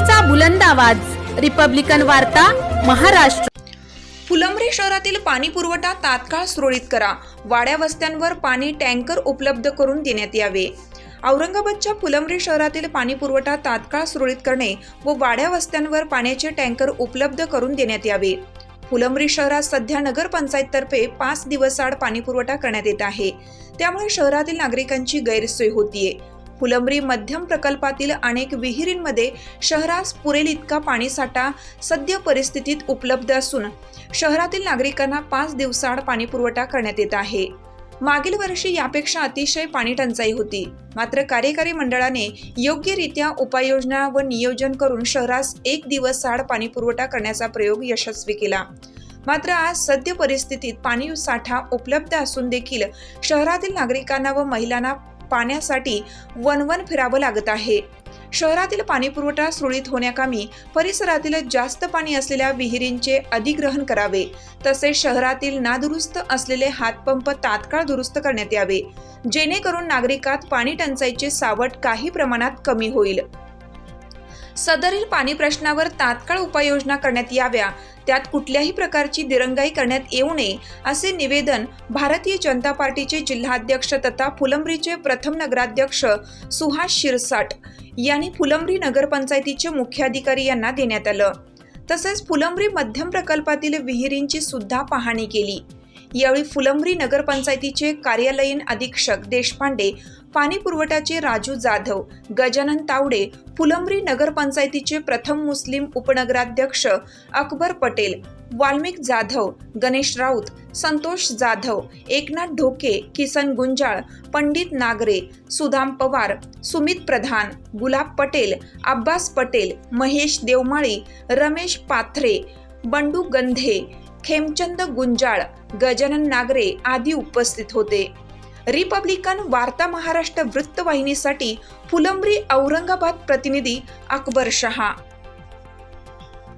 लोकशाहीचा बुलंद आवाज. रिपब्लिकन वार्ता महाराष्ट्र. फुलंब्री शहरातील पाणी पुरवठा तात्काळ सुरळीत करा. वाड्या वस्त्यांवर पाणी टँकर उपलब्ध करून देण्यात यावे. औरंगाबादच्या फुलंब्री शहरातील पाणी पुरवठा तात्काळ सुरळीत करणे व वाड्या वस्त्यांवर पाण्याचे टँकर उपलब्ध करून देण्यात यावे. फुलंब्री शहरात सध्या नगरपंचायततर्फे पाच दिवसाआड पाणी पुरवठा करण्यात येत आहे. त्यामुळे शहरातील नागरिकांची गैरसोय होतीये. फुलंब्री मध्यम प्रकल्पातील अनेक विहिरींमध्ये शहरास पुरेल इतका पाणीसाठा सद्य परिस्थितीत उपलब्ध असून शहरातील नागरिकांना पाच दिवसाआड पाणीपुरवठा करण्यात येत आहे. मागील वर्षी यापेक्षा अतिशय पाणी टंचाई होती. मात्र कार्यकारी मंडळाने योग्यरित्या उपाययोजना व नियोजन करून शहरास एक दिवस साड पाणी पुरवठा करण्याचा प्रयोग यशस्वी केला. मात्र आज सद्य परिस्थितीत पाणी साठा उपलब्ध असून देखील शहरातील नागरिकांना व महिलांना पाण्यासाठी वनवन फिरावं लागत आहे. शहरातील पाणीपुरवठा सुरळीत होण्याकामी परिसरातील जास्त पाणी असलेल्या विहिरींचे अधिग्रहण करावे. तसेच शहरातील नादुरुस्त असलेले हातपंप तात्काळ दुरुस्त करण्यात यावे. जेणेकरून नागरिकात पाणी टंचाईचे सावट काही प्रमाणात कमी होईल. सदरील पाणी प्रश्नावर तात्काळ उपाययोजना करण्यात याव्या. त्यात कुठल्याही प्रकारची दिरंगाई करण्यात येऊ नये असे निवेदन भारतीय जनता पार्टीचे जिल्हाध्यक्ष तथा फुलंब्रीचे प्रथम नगराध्यक्ष सुहास शिरसाट यांनी फुलंब्री नगरपंचायतीचे मुख्याधिकारी यांना देण्यात आलं. तसेच फुलंब्री मध्यम प्रकल्पातील विहिरींची सुद्धा पाहणी केली. यावेळी फुलंब्री नगरपंचायतीचे कार्यालयीन अधीक्षक देशपांडे पाणी पुरवठ्याचे राजू जाधव गजानन तावडे फुलंब्री नगरपंचायतीचे प्रथम मुस्लिम उपनगराध्यक्ष अकबर पटेल वाल्मिक जाधव गणेश राऊत संतोष जाधव एकनाथ ढोके किसन गुंजाळ पंडित नागरे सुधाम पवार सुमित प्रधान गुलाब पटेल अब्बास पटेल महेश देवमाळी रमेश पाथरे बंडू गंधे खेमचंद गुंजाळ गजानन नागरे आदी उपस्थित होते. रिपब्लिकन वार्ता महाराष्ट्र वृत्तवाहिनीसाठी फुलंब्री औरंगाबाद प्रतिनिधी अकबर शहा.